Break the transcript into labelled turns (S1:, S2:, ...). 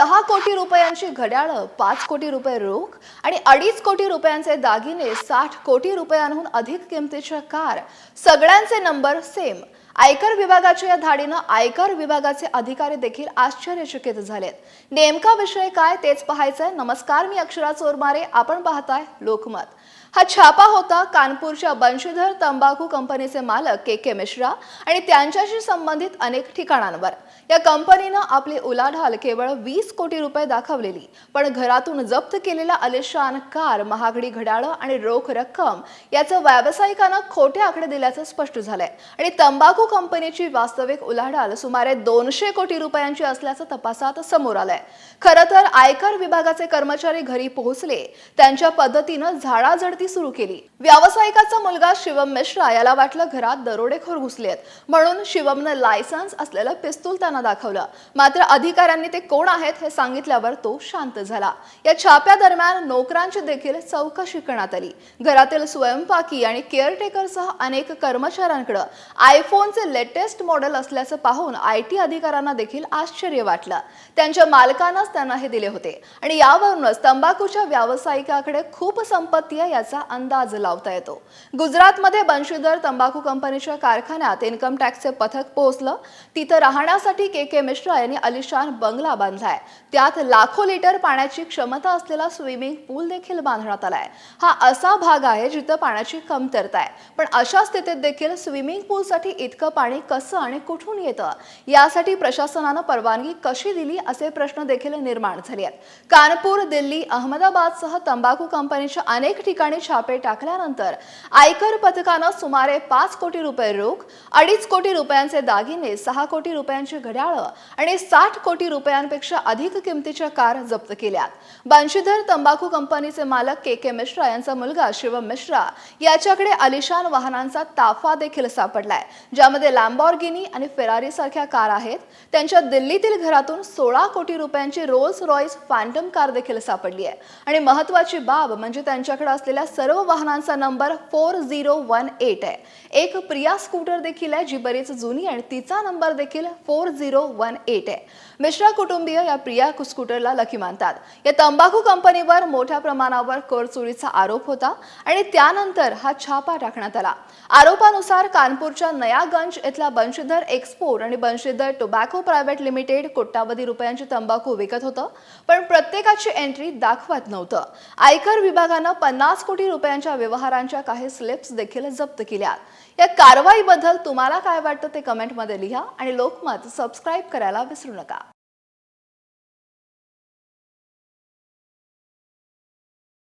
S1: सहा कोटी रुपयांची घड्याळं पाच कोटी रुपये रोख आणि अडीच कोटी रुपयांचे दागिने साठ कोटी रुपयांहून अधिक किमतीच्या कार. सगळ्यांचे नंबर सेम. आयकर विभागाच्या या धाडीनं आयकर विभागाचे अधिकारी देखील आश्चर्यचकित झालेत. नेमका विषय काय तेच पाहायचंय. नमस्कार मी अक्षरा चोरमारे. आपण पाहताय लोकमत. हा छापा होता कानपूरच्या बंशीधर तंबाखू कंपनीचे मालक के के मिश्रा आणि त्यांच्याशी संबंधित अनेक ठिकाणांवर. या कंपनीनं आपली उलाढाल केवळ वीस कोटी रुपये दाखवलेली पण घरातून जप्त केलेला अलिशान कार महागडी घड्याळं आणि रोख रक्कम याचं व्यावसायिकानं खोटे आकडे दिल्याचं स्पष्ट झालंय. आणि तंबाखू कंपनीची वास्तविक उलाढाल सुमारे दोनशे कोटी रुपयांची असल्याचं तपासात समोर आलंय. खरं तर आयकर विभागाचे कर्मचारी घरी पोहोचले त्यांच्या पद्धतीनं झाडाझडती सुरू केली. व्यावसायिकाचा मुलगा शिवम मिश्रा याला वाटलं घरात दरोडेखोर घुसलेत म्हणून शिवमनं लायसन्स असलेलं पिस्तूल त्यांना दाखवलं. मात्र अधिकाऱ्यांनी ते कोण आहेत हे सांगितल्यावर तो शांत झाला. या छाप्या दरम्यान नोकरांची देखील चौकशी करण्यात आली. घरातील स्वयंपाकी आणि केअरटेकरसह अनेक कर्मचाऱ्यांकडे आयफोन आयफोनचे लेटेस्ट मॉडेल असल्याचं पाहून आय टी अधिकाऱ्यांना देखील आश्चर्य वाटलं. त्यांच्या मालकानंच त्यांना हे दिले होते. आणि यावरूनच तंबाखूच्या व्यावसायिकाकडे खूप संपत्ती आहे याचा अंदाज लावता येतो. गुजरातमध्ये बंशीधर तंबाखू कंपनीच्या कारखान्यात इन्कम टॅक्सचे पथक पोहोचलं. तिथं राहण्यासाठी के के मिश्रा यांनी अलिशान बंगला बांधलाय. त्यात लाखो लिटर पाण्याची क्षमता असलेला स्विमिंग पूल देखील बांधण्यात आलाय. हा असा भाग आहे जिथं पाण्याची कमतरता आहे. पण अशा स्थितीत देखील स्विमिंग पूलसाठी इतकं पाणी कसं आणि कुठून येतं? यासाठी प्रशासनानं परवानगी कशी दिली असे प्रश्न देखील निर्माण झाले आहेत. कानपूर दिल्ली अहमदाबादसह तंबाखू कंपनीच्या अनेक ठिकाणी छापे टाकल्यानंतर आयकर पथकानं सुमारे पाच कोटी रुपये रोख अडीच कोटी रुपयांचे दागिने सहा कोटी रुपयांची घड्याळं आणि साठ कोटी रुपयांपेक्षा अधिक किमतीच्या कार जप्त केल्यात बंशीधर तंबाखू कंपनीचे मालक के के मिश्रा यांचा मुलगा शिवम मिश्रा याच्याकडे आलिशान वाहनांचा ताफा देखील सापडलाय ज्यामध्ये लॅम्बॉर्गिनी आणि फेरारी सारख्या कार आहेत त्यांच्या दिल्लीतील घरातून सोळा कोटी रुपयांची रोल्स रॉयस फॅन्टम कार देखील सापडली आहे. आणि महत्वाची बाब म्हणजे त्यांच्याकडे असलेल्या सर्व वाहनांचा number four zero one eight आहे. एक प्रिया स्कूटर देखील आहे जी बरीच जुनी आणि तिचा नंबर देखील फोर झिरो वन एट आहे. मिश्रा कुटुंबीय या प्रिया स्कूटरला लकी मानतात. या तंबाखू कंपनीवर मोठ्या प्रमाणावर कर चोरीचा आरोप होता आणि त्यानंतर हा छापा टाकण्यात आला. आरोपानुसार कानपूरच्या नयागंज इथला बंशीधर एक्सपोर्ट आणि बंशीधर टोबॅको प्रायव्हेट लिमिटेड कोट्यावधी रुपयांची तंबाखू विकत होतं. पण प्रत्येकाची एंट्री दाखवत नव्हतं. आयकर विभागानं पन्नास कोटी रुपयांच्या व्यवहारांच्या काही स्लिप्स देखील जप्त केल्या या कारवाईबद्दल तुम्हाला काय वाटतं ते कमेंटमध्ये लिहा आणि लोकमत सबस्क्राईब करायला विसरू नका.